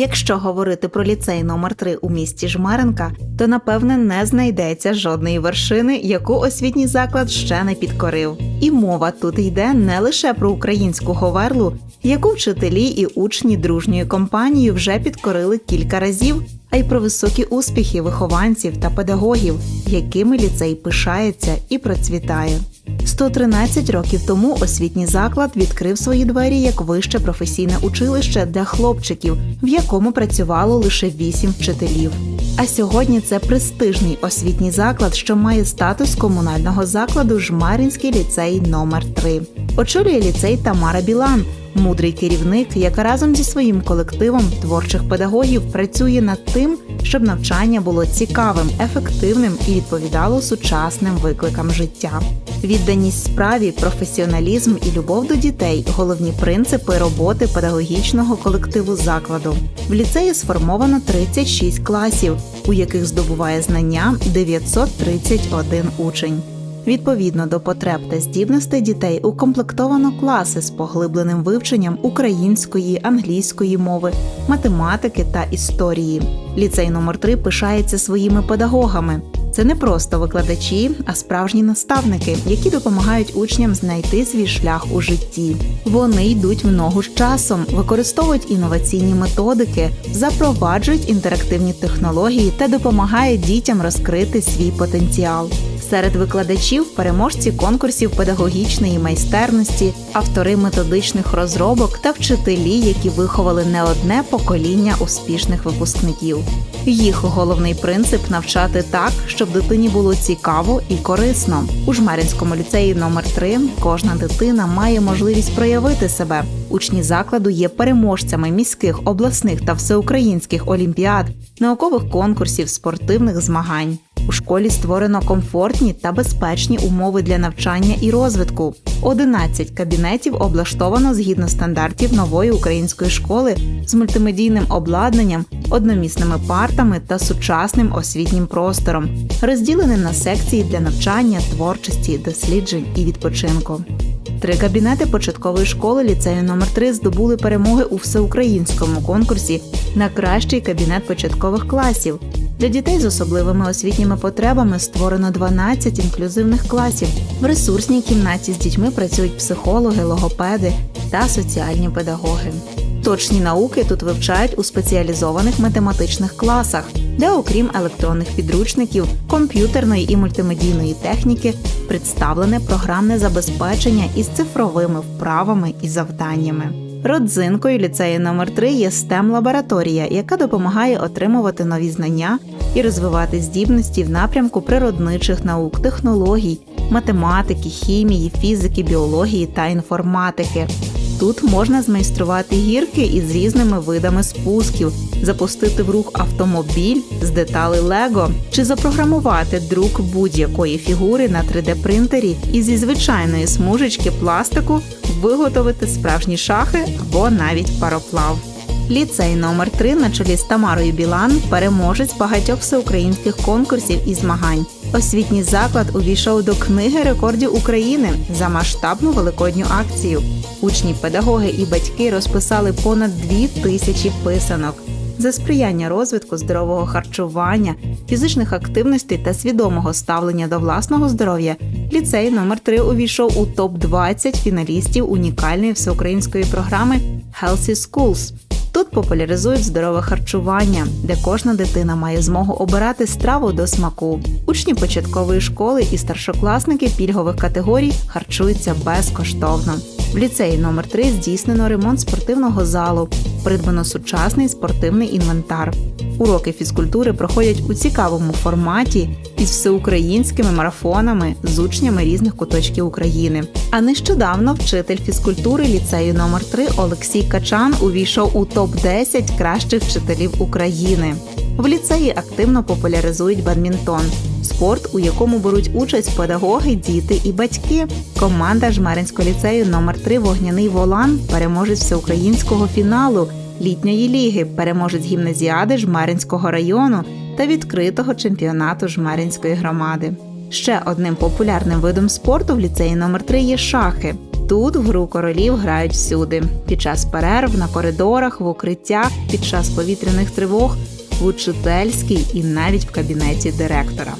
Якщо говорити про ліцей номер 3 у місті Жмеренка, то напевне не знайдеться жодної вершини, яку освітній заклад ще не підкорив. І мова тут йде не лише про українську говерлу, яку вчителі і учні дружньої компанії вже підкорили кілька разів, а й про високі успіхи вихованців та педагогів, якими ліцей пишається і процвітає. 113 років тому освітній заклад відкрив свої двері як вище професійне училище для хлопчиків, в якому працювало лише 8 вчителів. А сьогодні це престижний освітній заклад, що має статус комунального закладу Жмаринський ліцей номер 3 Очолює ліцей Тамара Білан, мудрий керівник, яка разом зі своїм колективом творчих педагогів працює над тим, щоб навчання було цікавим, ефективним і відповідало сучасним викликам життя. Відданість справі, професіоналізм і любов до дітей головні принципи роботи педагогічного колективу закладу. В ліцеї сформовано 36 класів, у яких здобуває знання 931 учень. Відповідно до потреб та здібностей дітей укомплектовано класи з поглибленим вивченням української, англійської мови, математики та історії. Ліцей номер 3 пишається своїми педагогами. Це не просто викладачі, а справжні наставники, які допомагають учням знайти свій шлях у житті. Вони йдуть в ногу з часом, використовують інноваційні методики, запроваджують інтерактивні технології та допомагають дітям розкрити свій потенціал. Серед викладачів переможці конкурсів педагогічної майстерності, автори методичних розробок та вчителі, які виховали не одне покоління успішних випускників. Їх головний принцип навчати так, щоб дитині було цікаво і корисно. У Жмеринському ліцеї номер 3 кожна дитина має можливість проявити себе. Учні закладу є переможцями міських, обласних та всеукраїнських олімпіад, наукових конкурсів, спортивних змагань. У школі створено комфортні та безпечні умови для навчання і розвитку. 11 кабінетів облаштовано згідно стандартів нової української школи з мультимедійним обладнанням, одномісними партами та сучасним освітнім простором, розділеним на секції для навчання, творчості, досліджень і відпочинку. Три кабінети початкової школи ліцею номер 3 здобули перемоги у всеукраїнському конкурсі на кращий кабінет початкових класів. Для дітей з особливими освітніми потребами створено 12 інклюзивних класів. В ресурсній кімнаті з дітьми працюють психологи, логопеди та соціальні педагоги. Точні науки тут вивчають у спеціалізованих математичних класах, де, окрім електронних підручників, комп'ютерної і мультимедійної техніки, представлене програмне забезпечення із цифровими вправами і завданнями. Родзинкою ліцею номер 3 є stem лабораторія, яка допомагає отримувати нові знання і розвивати здібності в напрямку природничих наук, технологій, математики, хімії, фізики, біології та інформатики. Тут можна змайструвати гірки із різними видами спусків, запустити в рух автомобіль з деталей Лего чи запрограмувати друк будь-якої фігури на 3D-принтері і зі звичайної смужечки пластику виготовити справжні шахи або навіть пароплав. Ліцей номер 3 на чолі з Тамарою Білан переможець багатьох всеукраїнських конкурсів і змагань. Освітній заклад увійшов до книги рекордів України за масштабну великодню акцію. Учні, педагоги і батьки розписали понад дві тисячі писанок. За сприяння розвитку здорового харчування, фізичних активностей та свідомого ставлення до власного здоров'я, ліцей номер 3 увійшов у топ 20 фіналістів унікальної всеукраїнської програми Healthy Schools. Тут популяризують здорове харчування, де кожна дитина має змогу обирати страву до смаку. Учні початкової школи і старшокласники пільгових категорій харчуються безкоштовно. В ліцеї номер 3 здійснено ремонт спортивного залу, придбано сучасний спортивний інвентар. Уроки фізкультури проходять у цікавому форматі із всеукраїнськими марафонами з учнями різних куточків України. А нещодавно вчитель фізкультури ліцею номер 3 Олексій Качан увійшов у топ 10 кращих вчителів України. В ліцеї активно популяризують бадмінтон, спорт, у якому беруть участь педагоги, діти і батьки. Команда Жмеринського ліцею номер 3 Вогняний Волан переможець всеукраїнського фіналу літньої ліги, переможець гімназіади Жмеринського району та відкритого чемпіонату Жмеринської громади. Ще одним популярним видом спорту в ліцеї номер 3 є шахи. Тут гру королів грають всюди: під час перерв, на коридорах, в укриттях, під час повітряних тривог, в учительській і навіть в кабінеті директора.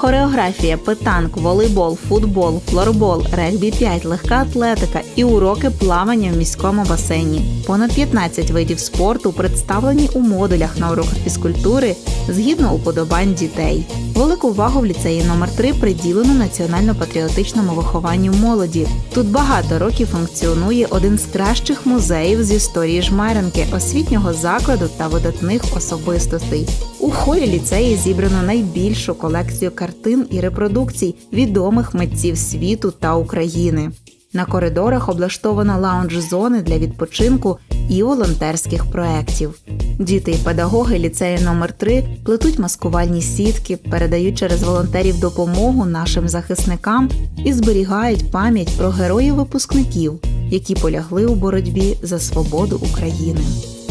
Хореографія, питанк, волейбол, футбол, флорбол, регбі 5, легка атлетика і уроки плавання в міському басейні. Понад 15 видів спорту представлені у модулях на уроках фізкультури згідно уподобань дітей. Велику увагу в ліцеї номер 3 приділено національно-патріотичному вихованню молоді. Тут багато років функціонує один з кращих музеїв з історії Жмеренки, освітнього закладу та видатних особистостей. У холі ліцеї зібрано найбільшу колекцію картин і репродукцій відомих митців світу та України. На коридорах облаштовано лаунж-зони для відпочинку і волонтерських проєктів. Діти і педагоги ліцею номер 3 плетуть маскувальні сітки, передають через волонтерів допомогу нашим захисникам і зберігають пам'ять про героїв-випускників, які полягли у боротьбі за свободу України.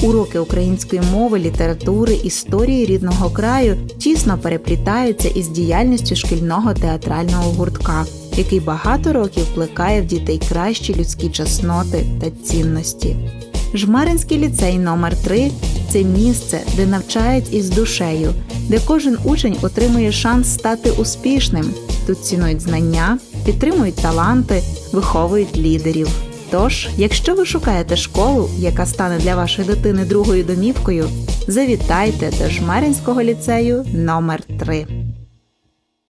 Уроки української мови, літератури, історії рідного краю тісно переплітаються із діяльністю шкільного театрального гуртка, який багато років плекає в дітей кращі людські чесноти та цінності. Жмаринський ліцей номер 3 це місце, де навчають із душею, де кожен учень отримує шанс стати успішним. Тут цінують знання, підтримують таланти, виховують лідерів. Тож, якщо ви шукаєте школу, яка стане для вашої дитини другою домівкою, завітайте до Жмарінського ліцею номер 3